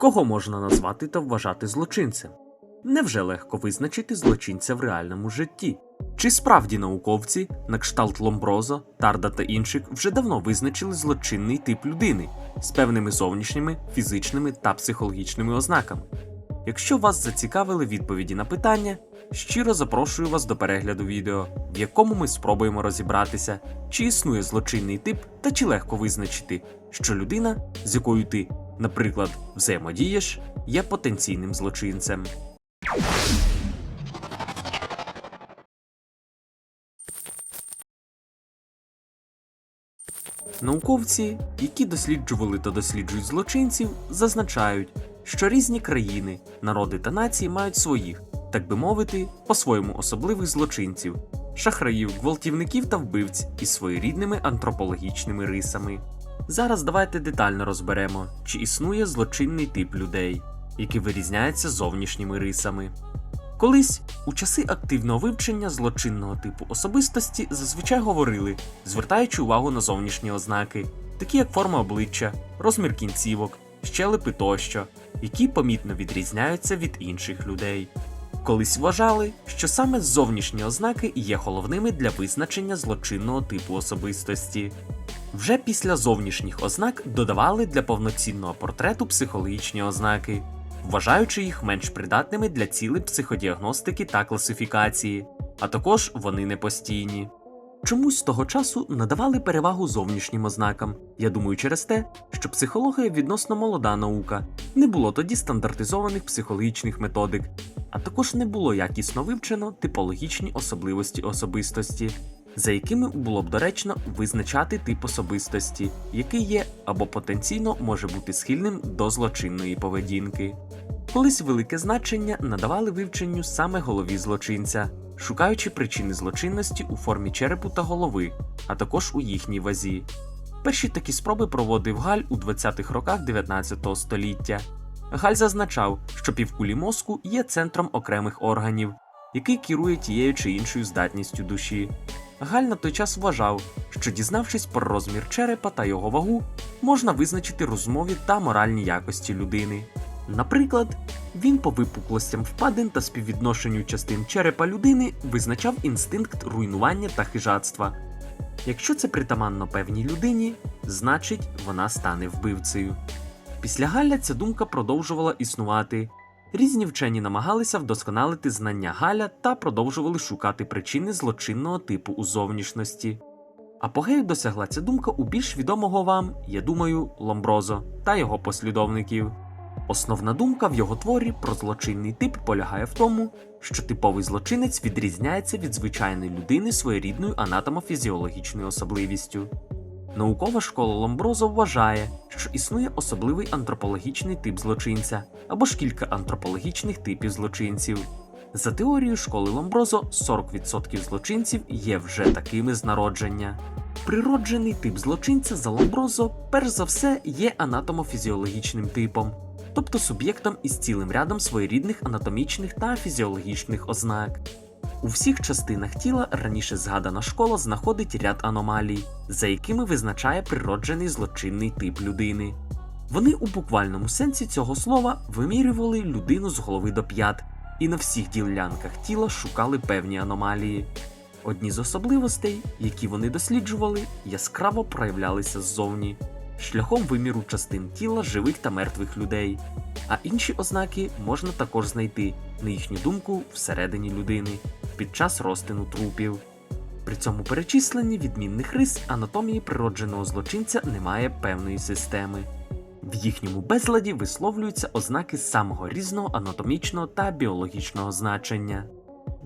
Кого можна назвати та вважати злочинцем? Невже легко визначити злочинця в реальному житті? Чи справді науковці, на кшталт Ломброзо, Тарда та інших, вже давно визначили злочинний тип людини з певними зовнішніми, фізичними та психологічними ознаками? Якщо вас зацікавили відповіді на питання, щиро запрошую вас до перегляду відео, в якому ми спробуємо розібратися, чи існує злочинний тип та чи легко визначити, що людина, з якою ти, наприклад, взаємодієш, є потенційним злочинцем. Науковці, які досліджували та досліджують злочинців, зазначають, що різні країни, народи та нації мають своїх, так би мовити, по-своєму особливих злочинців, шахраїв, гвалтівників та вбивць із своєрідними антропологічними рисами. Зараз давайте детально розберемо, чи існує злочинний тип людей, який вирізняється зовнішніми рисами. Колись у часи активного вивчення злочинного типу особистості зазвичай говорили, звертаючи увагу на зовнішні ознаки, такі як форма обличчя, розмір кінцівок, щелепи тощо, які помітно відрізняються від інших людей. Колись вважали, що саме зовнішні ознаки є головними для визначення злочинного типу особистості. Вже після зовнішніх ознак додавали для повноцінного портрету психологічні ознаки, вважаючи їх менш придатними для цілей психодіагностики та класифікації, а також вони не постійні. Чомусь з того часу надавали перевагу зовнішнім ознакам. Я думаю, через те, що психологія відносно молода наука, не було тоді стандартизованих психологічних методик, а також не було якісно вивчено типологічні особливості особистості, за якими було б доречно визначати тип особистості, який є або потенційно може бути схильним до злочинної поведінки. Колись велике значення надавали вивченню саме голові злочинця, шукаючи причини злочинності у формі черепу та голови, а також у їхній вазі. Перші такі спроби проводив Галь у 20-х роках 19 століття. Галь зазначав, що півкулі мозку є центром окремих органів, який керує тією чи іншою здатністю душі. Галь на той час вважав, що дізнавшись про розмір черепа та його вагу, можна визначити розмові та моральні якості людини. Наприклад, він по випуклостям впадин та співвідношенню частин черепа людини визначав інстинкт руйнування та хижацтва. Якщо це притаманно певній людині, значить вона стане вбивцею. Після Галля ця думка продовжувала існувати. Різні вчені намагалися вдосконалити знання Галя та продовжували шукати причини злочинного типу у зовнішності. Апогею досягла ця думка у більш відомого вам, я думаю, Ломброзо та його послідовників. Основна думка в його творі про злочинний тип полягає в тому, що типовий злочинець відрізняється від звичайної людини своєрідною анатомофізіологічною особливістю. Наукова школа Ломброзо вважає, що існує особливий антропологічний тип злочинця або ж кілька антропологічних типів злочинців. За теорією школи Ломброзо, 40% злочинців є вже такими з народження. Природжений тип злочинця за Ломброзо, перш за все, є анатомофізіологічним типом, тобто суб'єктом із цілим рядом своєрідних анатомічних та фізіологічних ознак. У всіх частинах тіла раніше згадана школа знаходить ряд аномалій, за якими визначає природжений злочинний тип людини. Вони у буквальному сенсі цього слова вимірювали людину з голови до п'ят і на всіх ділянках тіла шукали певні аномалії. Одні з особливостей, які вони досліджували, яскраво проявлялися ззовні, шляхом виміру частин тіла живих та мертвих людей, а інші ознаки можна також знайти, на їхню думку, всередині людини під час розтину трупів. При цьому перечисленні відмінних рис анатомії природженого злочинця немає певної системи. В їхньому безладі висловлюються ознаки самого різного анатомічного та біологічного значення.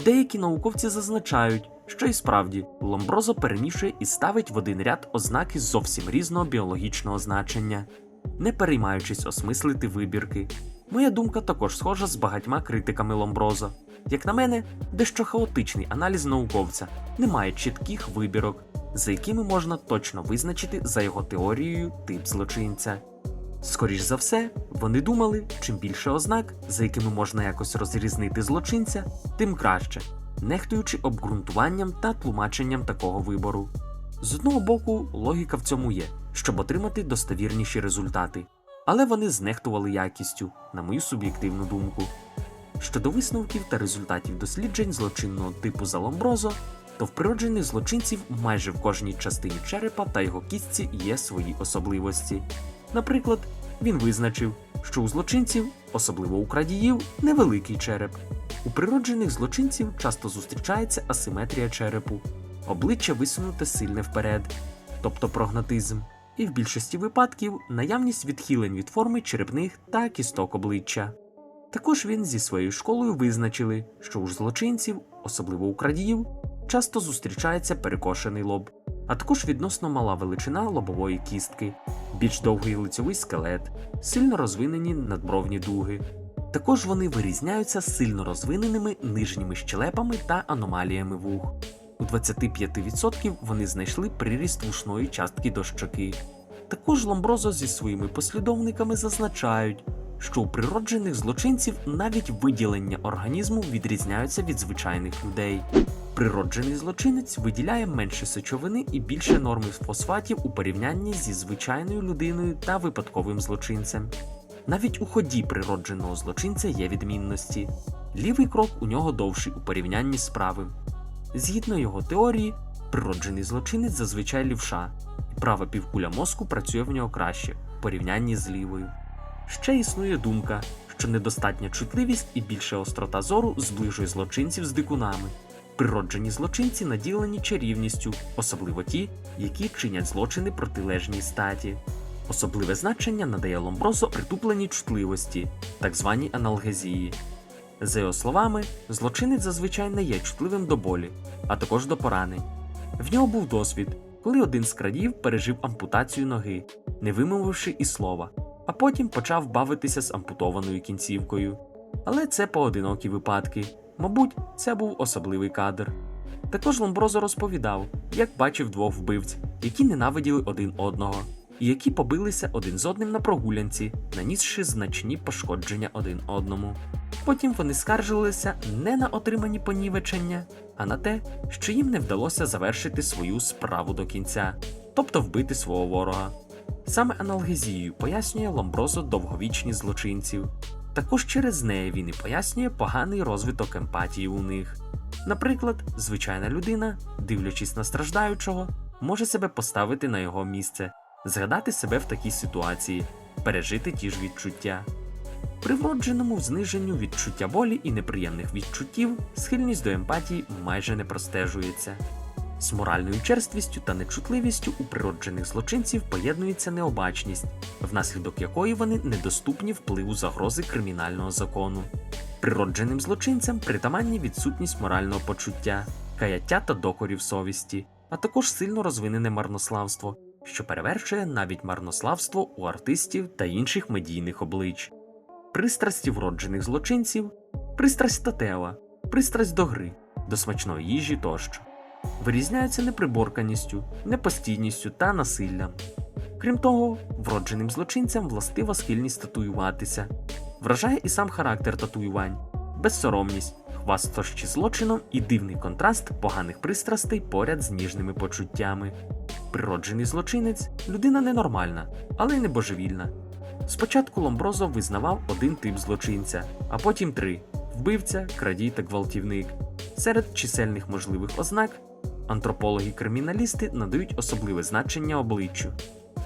Деякі науковці зазначають, що і справді Ломброзо перемішує і ставить в один ряд ознаки зовсім різного біологічного значення, не переймаючись осмислити вибірки. Моя думка також схожа з багатьма критиками Ломброзо. Як на мене, дещо хаотичний аналіз науковця, немає чітких вибірок, за якими можна точно визначити за його теорією тип злочинця. Скоріш за все, вони думали, чим більше ознак, за якими можна якось розрізнити злочинця, тим краще, нехтуючи обґрунтуванням та тлумаченням такого вибору. З одного боку, логіка в цьому є, щоб отримати достовірніші результати. але вони знехтували якістю, на мою суб'єктивну думку. Щодо висновків та результатів досліджень злочинного типу за Ломброзо, то в природжених злочинців майже в кожній частині черепа та його кістці є свої особливості. Наприклад, він визначив, що у злочинців, особливо у крадіїв, невеликий череп. У природжених злочинців часто зустрічається асиметрія черепу, обличчя висунуте сильне вперед, тобто прогнатизм, і в більшості випадків наявність відхилень від форми черепних та кісток обличчя. Також він зі своєю школою визначили, що у злочинців, особливо у крадіїв, часто зустрічається перекошений лоб, а також відносно мала величина лобової кістки, більш довгий лицьовий скелет, сильно розвинені надбровні дуги. Також вони вирізняються сильно розвиненими нижніми щелепами та аномаліями вух. У 25% вони знайшли приріст вушної частки до щоки. Також Ломброзо зі своїми послідовниками зазначають, що у природжених злочинців навіть виділення організму відрізняються від звичайних людей. Природжений злочинець виділяє менше сечовини і більше норми фосфатів у порівнянні зі звичайною людиною та випадковим злочинцем. Навіть у ході природженого злочинця є відмінності. Лівий крок у нього довший у порівнянні з правим. Згідно його теорії, природжений злочинець зазвичай лівша, і права півкуля мозку працює в нього краще в порівнянні з лівою. Ще існує думка, що недостатня чутливість і більша острота зору зближує злочинців з дикунами. Природжені злочинці наділені чарівністю, особливо ті, які чинять злочини протилежній статі. Особливе значення надає Ломброзо притупленій чутливості, так званій аналгезії. За його словами, злочинець зазвичай не є чутливим до болі, а також до поранень. В нього був досвід, коли один з крадів пережив ампутацію ноги, не вимовивши і слова, а потім почав бавитися з ампутованою кінцівкою. Але це поодинокі випадки. Мабуть, це був особливий кадр. Також Ломброзо розповідав, як бачив двох вбивць, які ненавиділи один одного, і які побилися один з одним на прогулянці, нанісши значні пошкодження один одному. Потім вони скаржилися не на отримані понівечення, а на те, що їм не вдалося завершити свою справу до кінця, тобто вбити свого ворога. Саме аналгезією пояснює Ломброзо довговічні злочинців. Також через неї він і пояснює поганий розвиток емпатії у них. Наприклад, звичайна людина, дивлячись на страждаючого, може себе поставити на його місце, згадати себе в такій ситуації, пережити ті ж відчуття. При вродженому зниженню відчуття болі і неприємних відчуттів схильність до емпатії майже не простежується. З моральною черствістю та нечутливістю у природжених злочинців поєднується необачність, внаслідок якої вони недоступні впливу загрози кримінального закону. Природженим злочинцям притаманні відсутність морального почуття, каяття та докорів совісті, а також сильно розвинене марнославство, що перевершує навіть марнославство у артистів та інших медійних облич. Пристрасті вроджених злочинців, пристрасть статева, пристрасть до гри, до смачної їжі тощо вирізняються неприборканістю, непостійністю та насиллям. Крім того, вродженим злочинцям властива схильність татуюватися, вражає і сам характер татуювань, безсоромність, хвастощі злочином і дивний контраст поганих пристрастей поряд з ніжними почуттями. Природжений злочинець людина ненормальна, але й не божевільна. Спочатку Ломброзо визнавав один тип злочинця, а потім три вбивця, крадій та гвалтівник. Серед чисельних можливих ознак антропологи-криміналісти надають особливе значення обличчю.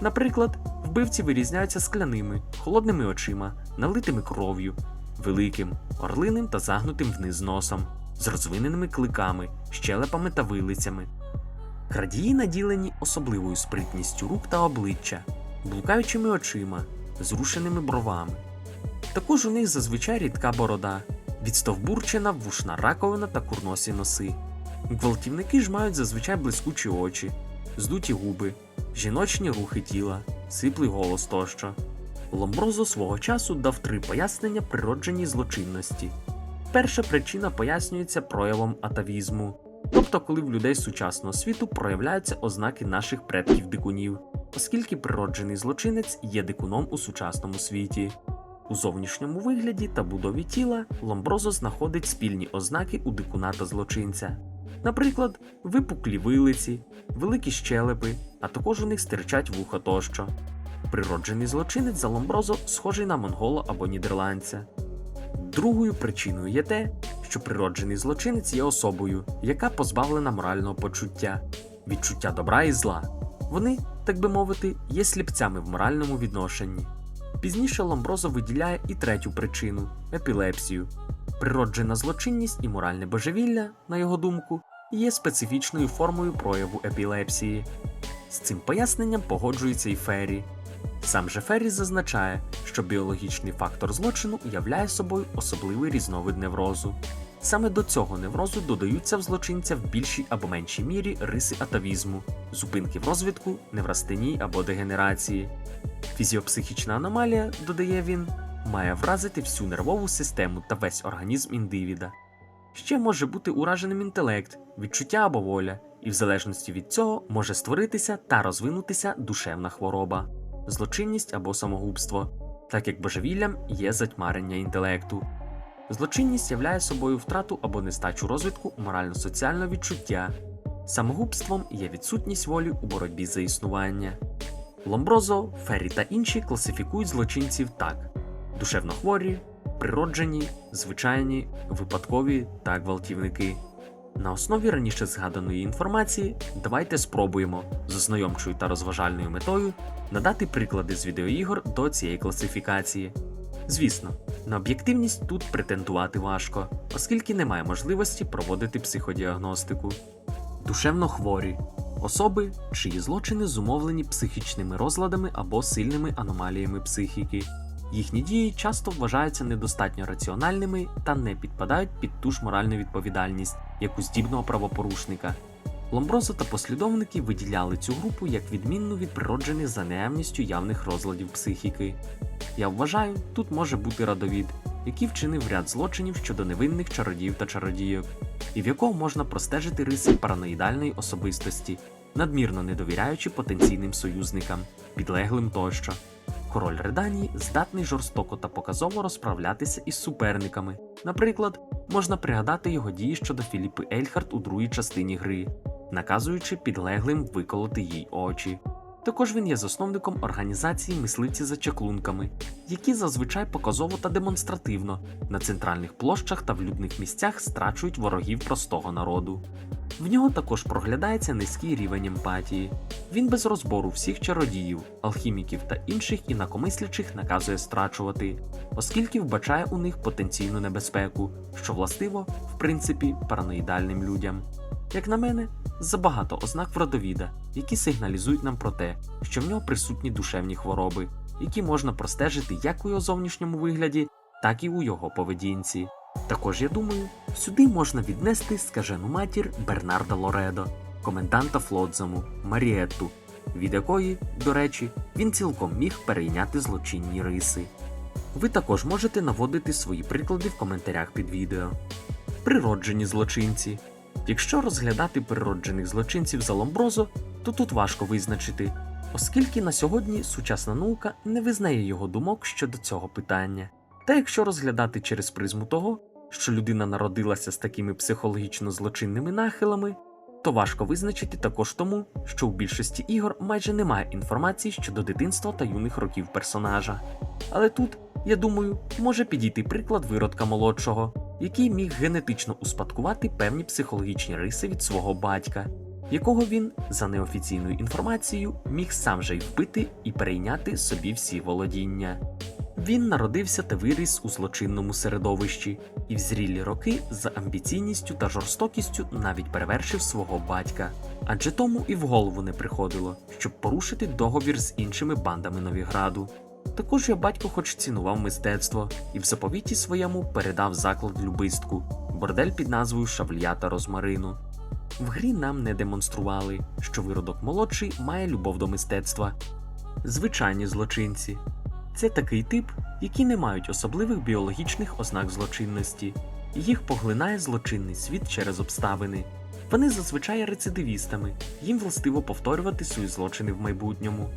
Наприклад, вбивці вирізняються скляними, холодними очима, налитими кров'ю, великим, орлиним та загнутим вниз носом, з розвиненими кликами, щелепами та вилицями. Крадії наділені особливою спритністю рук та обличчя, блукаючими очима, зрушеними бровами. Також у них зазвичай рідка борода, відстовбурчена вушна раковина та курносі носи. Гвалтівники ж мають зазвичай блискучі очі, здуті губи, жіночні рухи тіла, сиплий голос тощо. Ломброзо свого часу дав три пояснення природженій злочинності. Перша причина пояснюється проявом атавізму, тобто коли в людей сучасного світу проявляються ознаки наших предків дикунів, оскільки природжений злочинець є дикуном у сучасному світі. У зовнішньому вигляді та будові тіла Ломброзо знаходить спільні ознаки у дикуна та злочинця. Наприклад, випуклі вилиці, великі щелепи, а також у них стирчать вуха тощо. Природжений злочинець за Ломброзо схожий на монгола або нідерландця. Другою причиною є те, що природжений злочинець є особою, яка позбавлена морального почуття, відчуття добра і зла. Вони, так би мовити, є сліпцями в моральному відношенні. Пізніше Ламброзо виділяє і третю причину епілепсію. Природжена злочинність і моральне божевілля, на його думку, є специфічною формою прояву епілепсії. З цим поясненням погоджується і Феррі. Сам же Феррі зазначає, що біологічний фактор злочину являє собою особливий різновид неврозу. Саме до цього неврозу додаються в злочинця в більшій або меншій мірі риси атавізму, зупинки в розвитку, неврастенії або дегенерації. Фізіопсихічна аномалія, додає він, має вразити всю нервову систему та весь організм індивіда. Ще може бути ураженим інтелект, відчуття або воля, і в залежності від цього може створитися та розвинутися душевна хвороба, злочинність або самогубство, так як божевіллям є затьмарення інтелекту. Злочинність являє собою втрату або нестачу розвитку морально-соціального відчуття. Самогубством є відсутність волі у боротьбі за існування. Ломброзо, Феррі та інші класифікують злочинців так: душевно хворі, природжені, звичайні, випадкові та гвалтівники. На основі раніше згаданої інформації давайте спробуємо з ознайомчою та розважальною метою надати приклади з відеоігор до цієї класифікації. Звісно, на об'єктивність тут претендувати важко, оскільки немає можливості проводити психодіагностику. Душевно хворі особи, чиї злочини зумовлені психічними розладами або сильними аномаліями психіки. Їхні дії часто вважаються недостатньо раціональними та не підпадають під ту ж моральну відповідальність, як у здібного правопорушника. Ломброзо та послідовники виділяли цю групу як відмінну від природжених за наявністю явних розладів психіки. Я вважаю, тут може бути радовід, який вчинив ряд злочинів щодо невинних чародіїв та чародійок, і в якого можна простежити риси параноїдальної особистості, надмірно не довіряючи потенційним союзникам, підлеглим тощо. Король Реданії здатний жорстоко та показово розправлятися із суперниками. Наприклад, можна пригадати його дії щодо Філіпи Ельхарт у другій частині гри, наказуючи підлеглим виколоти їй очі. Також він є засновником організації мисливці за чаклунками, які зазвичай показово та демонстративно на центральних площах та в людних місцях страчують ворогів простого народу. В нього також проглядається низький рівень емпатії. Він без розбору всіх чародіїв, алхіміків та інших інакомислячих наказує страчувати, оскільки вбачає у них потенційну небезпеку, що властиво, в принципі, параноїдальним людям. Як на мене, забагато ознак вродовіда, які сигналізують нам про те, що в нього присутні душевні хвороби, які можна простежити як у його зовнішньому вигляді, так і у його поведінці. Також я думаю, сюди можна віднести скажену матір Бернарда Лоредо, коменданта Флотзаму Маріетту, від якої, до речі, він цілком міг перейняти злочинні риси. Ви також можете наводити свої приклади в коментарях під відео. Природжені злочинці. Якщо розглядати природжених злочинців за Ломброзо, то тут важко визначити, оскільки на сьогодні сучасна наука не визнає його думок щодо цього питання. Та якщо розглядати через призму того, що людина народилася з такими психологічно злочинними нахилами, то важко визначити також тому, що у більшості ігор майже немає інформації щодо дитинства та юних років персонажа. Але тут, я думаю, може підійти приклад виродка молодшого, який міг генетично успадкувати певні психологічні риси від свого батька, якого він, за неофіційною інформацією, міг сам же й вбити і перейняти собі всі володіння. Він народився та виріс у злочинному середовищі і в зрілі роки за амбіційністю та жорстокістю навіть перевершив свого батька. Адже тому і в голову не приходило, щоб порушити договір з іншими бандами Новіграду. Також його батько хоч цінував мистецтво і в заповіті своєму передав заклад любистку, бордель під назвою Шавлія Розмарину. В грі нам не демонстрували, що виродок молодший має любов до мистецтва. Звичайні злочинці. Це такий тип, які не мають особливих біологічних ознак злочинності, їх поглинає злочинний світ через обставини. Вони зазвичай рецидивістами, їм властиво повторювати свої злочини в майбутньому.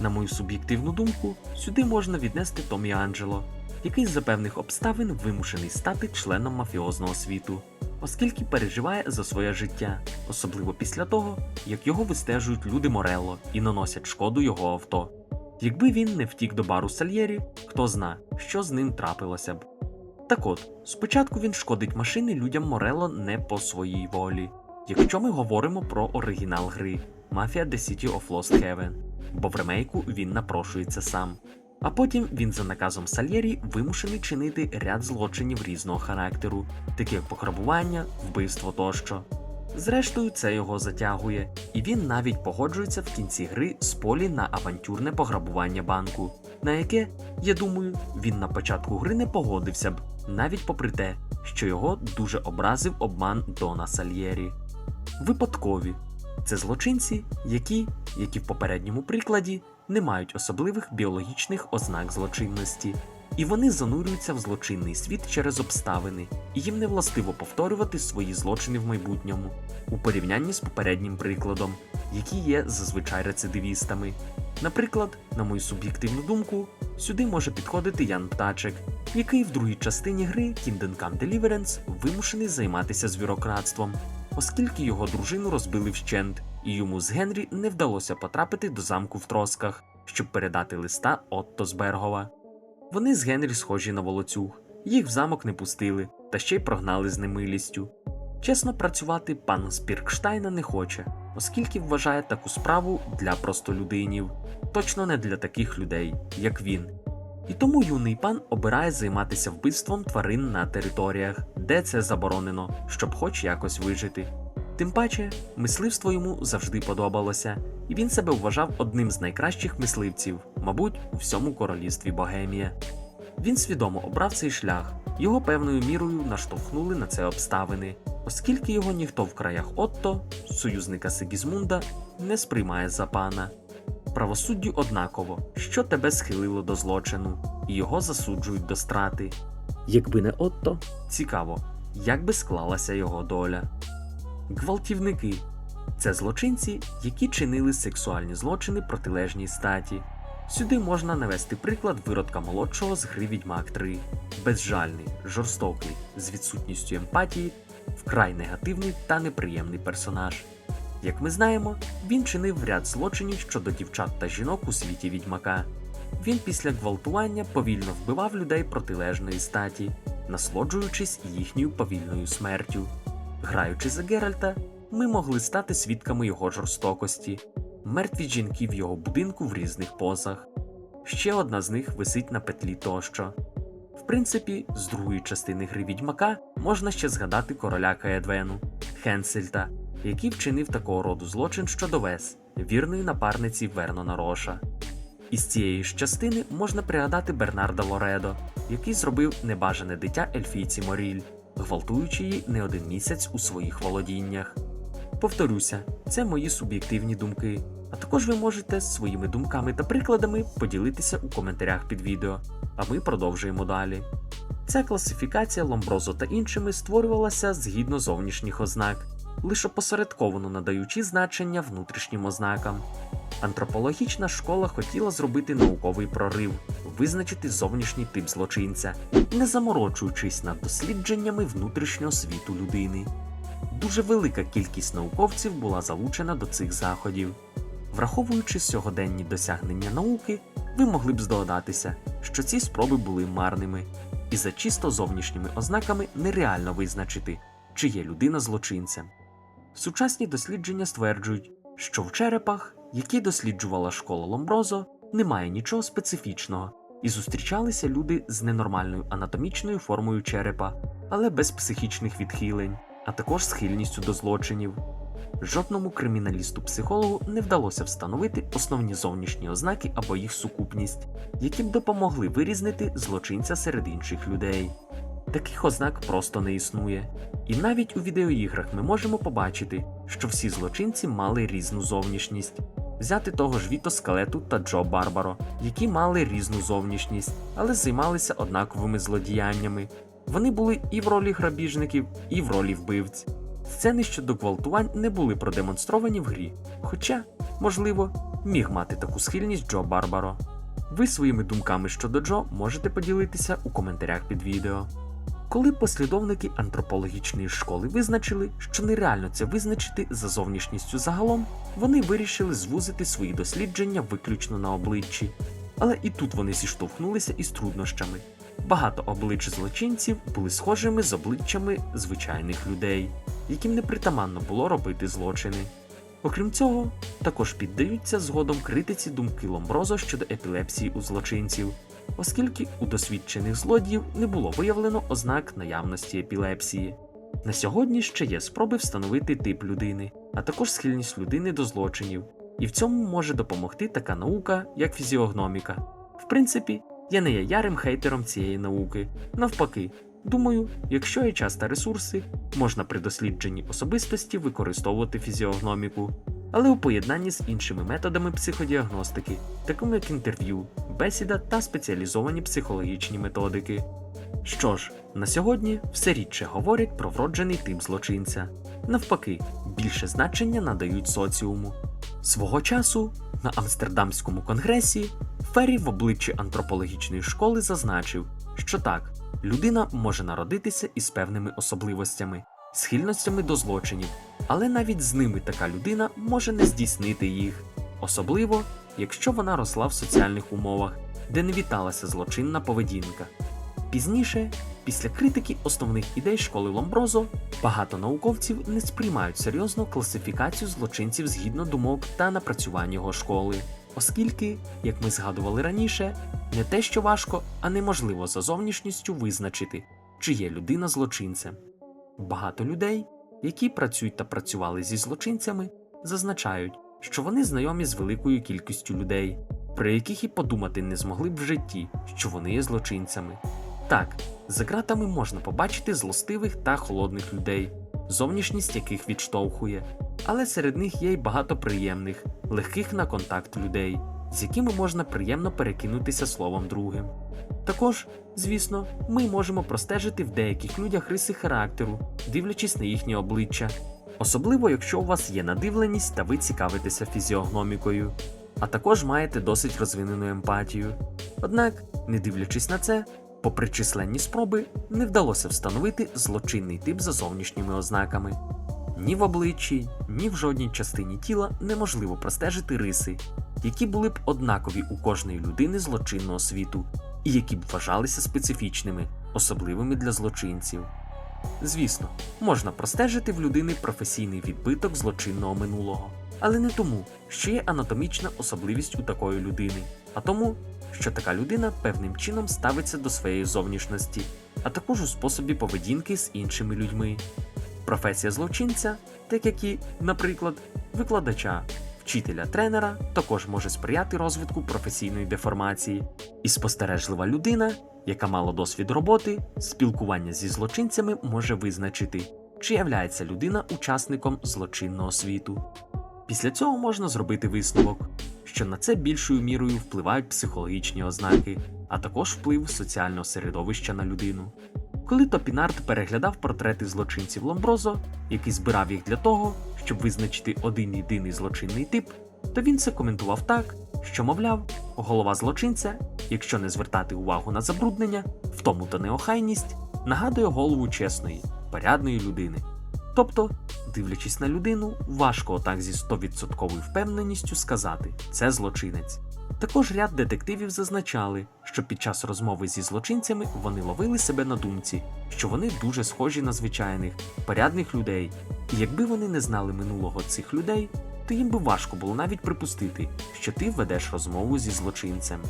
На мою суб'єктивну думку, сюди можна віднести Томі Анджело, який за певних обставин вимушений стати членом мафіозного світу, оскільки переживає за своє життя, особливо після того, як його вистежують люди Морелло і наносять шкоду його авто. Якби він не втік до бару Сальєрі, хто зна, що з ним трапилося б. Так от, спочатку він шкодить машини людям Морело не по своїй волі. Якщо ми говоримо про оригінал гри Mafia The City of Lost Heaven, бо в ремейку він напрошується сам. А потім він за наказом Сальєрі вимушений чинити ряд злочинів різного характеру, такі як пограбування, вбивство тощо. Зрештою, це його затягує, і він навіть погоджується в кінці гри з полі на авантюрне пограбування банку, на яке, я думаю, він на початку гри не погодився б, навіть попри те, що його дуже образив обман Дона Сальєрі. Випадкові. Це злочинці, які, як і в попередньому прикладі, не мають особливих біологічних ознак злочинності, і вони занурюються в злочинний світ через обставини, і їм не властиво повторювати свої злочини в майбутньому, у порівнянні з попереднім прикладом, які є зазвичай рецидивістами. Наприклад, на мою суб'єктивну думку, сюди може підходити Ян Птачек, який в другій частині гри Kingdom Come Deliverance вимушений займатися звірократством, оскільки його дружину розбили вщент, і йому з Генрі не вдалося потрапити до замку в тросках, щоб передати листа Отто з Бергова. Вони з Генрі схожі на волоцюг, їх в замок не пустили, та ще й прогнали з немилістю. Чесно працювати пан Спіркштайна не хоче, оскільки вважає таку справу для простолюдинів, точно не для таких людей, як він. І тому юний пан обирає займатися вбивством тварин на територіях, де це заборонено, щоб хоч якось вижити. Тим паче, мисливство йому завжди подобалося, і він себе вважав одним з найкращих мисливців, мабуть, у всьому королівстві Богемія. Він свідомо обрав цей шлях, його певною мірою наштовхнули на це обставини, оскільки його ніхто в краях Отто, союзника Сигізмунда, не сприймає за пана. Правосуддю однаково, що тебе схилило до злочину, і його засуджують до страти. Якби не Отто, цікаво, як би склалася його доля. Гвалтівники це злочинці, які чинили сексуальні злочини протилежній статі. Сюди можна навести приклад виродка молодшого з гри Відьмак 3. Безжальний, жорстокий, з відсутністю емпатії, вкрай негативний та неприємний персонаж. Як ми знаємо, він чинив ряд злочинів щодо дівчат та жінок у світі відьмака. Він після гвалтування повільно вбивав людей протилежної статі, насолоджуючись їхньою повільною смертю. Граючи за Геральта, ми могли стати свідками його жорстокості, мертві жінки в його будинку в різних позах. Ще одна з них висить на петлі тощо. В принципі, з другої частини гри відьмака можна ще згадати короля Каедвену Хенсельта, який вчинив такого роду злочин щодо Вес, вірної напарниці Вернона Роша. Із цієї ж частини можна пригадати Бернарда Лоредо, який зробив небажане дитя ельфійці Моріль, гвалтуючи її не один місяць у своїх володіннях. Повторюся, це мої суб'єктивні думки, а також ви можете своїми думками та прикладами поділитися у коментарях під відео, а ми продовжуємо далі. Ця класифікація Ломброзо та іншими створювалася згідно зовнішніх ознак, лише посередковано надаючи значення внутрішнім ознакам. Антропологічна школа хотіла зробити науковий прорив, визначити зовнішній тип злочинця, не заморочуючись над дослідженнями внутрішнього світу людини. Дуже велика кількість науковців була залучена до цих заходів. Враховуючи сьогоденні досягнення науки, ви могли б здогадатися, що ці спроби були марними, і за чисто зовнішніми ознаками нереально визначити, чи є людина злочинцем. Сучасні дослідження стверджують, що в черепах, які досліджувала школа Ломброзо, немає нічого специфічного, і зустрічалися люди з ненормальною анатомічною формою черепа, але без психічних відхилень, а також схильністю до злочинів. Жодному криміналісту-психологу не вдалося встановити основні зовнішні ознаки або їх сукупність, які б допомогли вирізнити злочинця серед інших людей. Таких ознак просто не існує. І навіть у відеоіграх ми можемо побачити, що всі злочинці мали різну зовнішність. Взяти того ж Віто Скелету та Джо Барбаро, які мали різну зовнішність, але займалися однаковими злодіяннями. Вони були і в ролі грабіжників, і в ролі вбивць. Сцени щодо гвалтувань не були продемонстровані в грі, хоча, можливо, міг мати таку схильність Джо Барбаро. Ви своїми думками щодо Джо можете поділитися у коментарях під відео. Коли послідовники антропологічної школи визначили, що нереально це визначити за зовнішністю загалом, вони вирішили звузити свої дослідження виключно на обличчі Але і тут вони зіштовхнулися із труднощами. Багато облич злочинців були схожими з обличчями звичайних людей, яким не притаманно було робити злочини. Окрім цього, також піддаються згодом критиці думки Ломброзо щодо епілепсії у злочинців, оскільки у досвідчених злодіїв не було виявлено ознак наявності епілепсії. На сьогодні ще є спроби встановити тип людини, а також схильність людини до злочинів, і в цьому може допомогти така наука, як фізіогноміка. В принципі, я не є ярим хейтером цієї науки. Навпаки, думаю, якщо є час та ресурси, можна при дослідженні особистості використовувати фізіогноміку, але у поєднанні з іншими методами психодіагностики, такими як інтерв'ю, бесіда та спеціалізовані психологічні методики. Що ж, на сьогодні все рідше говорять про вроджений тип злочинця. Навпаки, більше значення надають соціуму. Свого часу на Амстердамському конгресі Феррі в обличчі антропологічної школи зазначив, що так, людина може народитися із певними особливостями, схильностями до злочинів, але навіть з ними така людина може не здійснити їх, особливо якщо вона росла в соціальних умовах, де не віталася злочинна поведінка. Пізніше, після критики основних ідей школи Ломброзо, багато науковців не сприймають серйозно класифікацію злочинців згідно думок та напрацювань його школи, оскільки, як ми згадували раніше, не те, що важко, а неможливо за зовнішністю визначити, чи є людина злочинцем. Багато людей, які працюють та працювали зі злочинцями, зазначають, що вони знайомі з великою кількістю людей, про яких і подумати не змогли б в житті, що вони є злочинцями. Так, за ґратами можна побачити злостивих та холодних людей, зовнішність яких відштовхує, але серед них є й багато приємних, легких на контакт людей, з якими можна приємно перекинутися словом другим. Також, звісно, ми можемо простежити в деяких людях риси характеру, дивлячись на їхнє обличчя, особливо якщо у вас є надивленість та ви цікавитеся фізіогномікою, а також маєте досить розвинену емпатію. Однак, не дивлячись на це, попри численні спроби, не вдалося встановити злочинний тип за зовнішніми ознаками. Ні в обличчі, ні в жодній частині тіла неможливо простежити риси, які були б однакові у кожної людини злочинного світу, і які б вважалися специфічними, особливими для злочинців. Звісно, можна простежити в людини професійний відбиток злочинного минулого, але не тому, що є анатомічна особливість у такої людини, а тому, що така людина певним чином ставиться до своєї зовнішності, а також у способі поведінки з іншими людьми. Професія злочинця, так як і, наприклад, викладача, вчителя тренера, також може сприяти розвитку професійної деформації, і спостережлива людина, яка мала досвід роботи, спілкування зі злочинцями може визначити, чи являється людина учасником злочинного світу. Після цього можна зробити висновок, що на це більшою мірою впливають психологічні ознаки, а також вплив соціального середовища на людину. Коли Топінард переглядав портрети злочинців Ломброзо, який збирав їх для того, щоб визначити один єдиний злочинний тип, то він це коментував так, що, мовляв, голова злочинця, якщо не звертати увагу на забруднення, втому та неохайність, нагадує голову чесної, порядної людини. Тобто, дивлячись на людину, важко отак зі 100% впевненістю сказати це злочинець. Також ряд детективів зазначали, що під час розмови зі злочинцями вони ловили себе на думці, що вони дуже схожі на звичайних, порядних людей, і якби вони не знали минулого цих людей, то їм би важко було навіть припустити, що ти ведеш розмову зі злочинцем.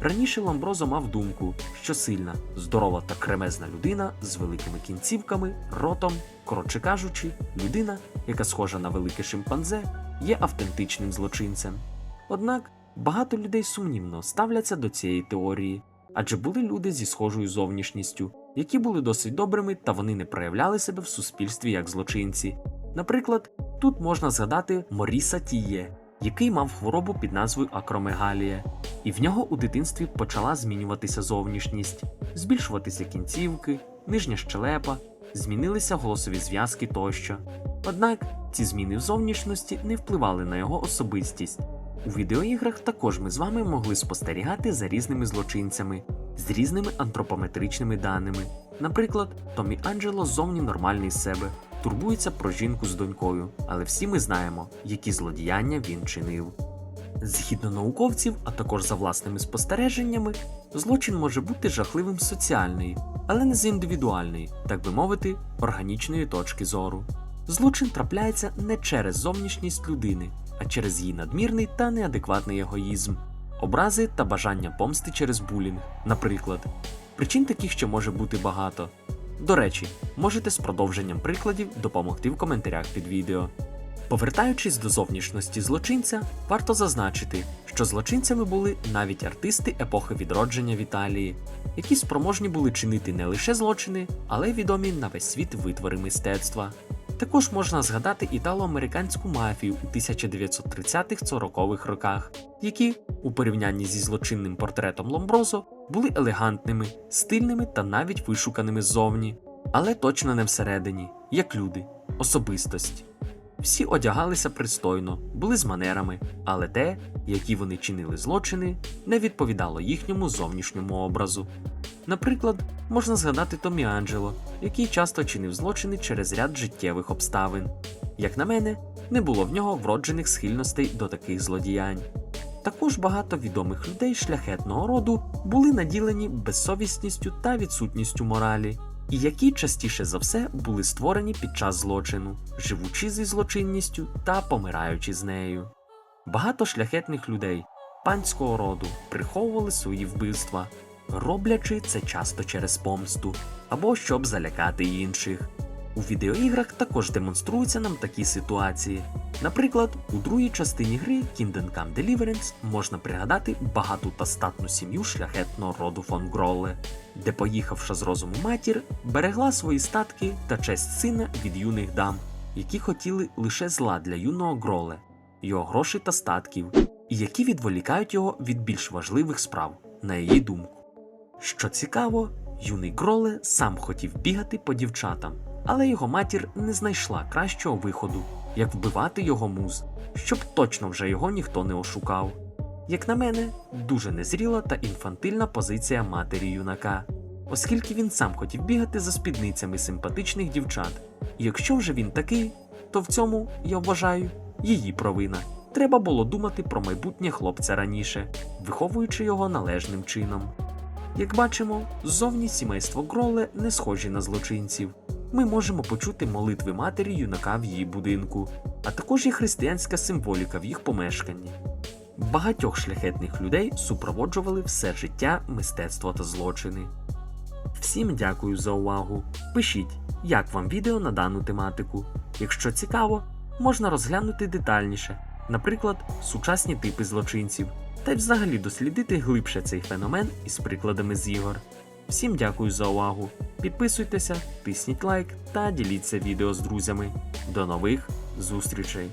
Раніше Ламброзо мав думку, що сильна, здорова та кремезна людина з великими кінцівками, ротом, коротше кажучи, людина, яка схожа на велике шимпанзе, є автентичним злочинцем. Однак багато людей сумнівно ставляться до цієї теорії, адже були люди зі схожою зовнішністю, які були досить добрими та вони не проявляли себе в суспільстві як злочинці. Наприклад, тут можна згадати Моріса Тіє, який мав хворобу під назвою акромегалія, і в нього у дитинстві почала змінюватися зовнішність, збільшуватися кінцівки, нижня щелепа, змінилися голосові зв'язки тощо. Однак ці зміни в зовнішності не впливали на його особистість. У відеоіграх також ми з вами могли спостерігати за різними злочинцями з різними антропометричними даними. Наприклад, Томі Анджело зовні нормальний з себе, турбується про жінку з донькою, але всі ми знаємо, які злодіяння він чинив. Згідно науковців, а також за власними спостереженнями, злочин може бути жахливим соціальної, але не з індивідуальної, так би мовити, органічної точки зору. Злочин трапляється не через зовнішність людини, а через її надмірний та неадекватний егоїзм, образи та бажання помсти через булінг, наприклад. Причин таких ще може бути багато. До речі, можете з продовженням прикладів допомогти в коментарях під відео. Повертаючись до зовнішності злочинця, варто зазначити, що злочинцями були навіть артисти епохи відродження в Італії, які спроможні були чинити не лише злочини, але й відомі на весь світ витвори мистецтва. Також можна згадати італо-американську мафію у 1930-40-х роках, які, у порівнянні зі злочинним портретом Ломброзо, були елегантними, стильними та навіть вишуканими ззовні, але точно не всередині, як люди, особистості. Всі одягалися пристойно, були з манерами, але те, які вони чинили злочини, не відповідало їхньому зовнішньому образу. Наприклад, можна згадати Томі Анджело, який часто чинив злочини через ряд життєвих обставин. Як на мене, не було в нього вроджених схильностей до таких злодіянь. Також багато відомих людей шляхетного роду були наділені безсовісністю та відсутністю моралі, і які частіше за все були створені під час злочину, живучи зі злочинністю та помираючи з нею. Багато шляхетних людей панського роду приховували свої вбивства, роблячи це часто через помсту або щоб залякати інших. У відеоіграх також демонструються нам такі ситуації. Наприклад, у другій частині гри Kingdom Come Deliverance можна пригадати багату та статну сім'ю шляхетного роду фон Гролле, де, поїхавши з розуму матір, берегла свої статки та честь сина від юних дам, які хотіли лише зла для юного Гроле, його грошей та статків, і які відволікають його від більш важливих справ, на її думку. Що цікаво, юний Гроле сам хотів бігати по дівчатам, але його матір не знайшла кращого виходу, як вбивати його муз, щоб точно вже його ніхто не ошукав. Як на мене, дуже незріла та інфантильна позиція матері юнака, оскільки він сам хотів бігати за спідницями симпатичних дівчат. І якщо вже він такий, то в цьому, я вважаю, її провина. Треба було думати про майбутнє хлопця раніше, виховуючи його належним чином. Як бачимо, ззовні сімейство Гроле не схожі на злочинців. Ми можемо почути молитви матері юнака в її будинку, а також є християнська символіка в їх помешканні. Багатьох шляхетних людей супроводжували все життя, мистецтво та злочини. Всім дякую за увагу. Пишіть, як вам відео на дану тематику. Якщо цікаво, можна розглянути детальніше, наприклад, сучасні типи злочинців, та й взагалі дослідити глибше цей феномен із прикладами з ігор. Всім дякую за увагу. Підписуйтеся, тисніть лайк та діліться відео з друзями. До нових зустрічей!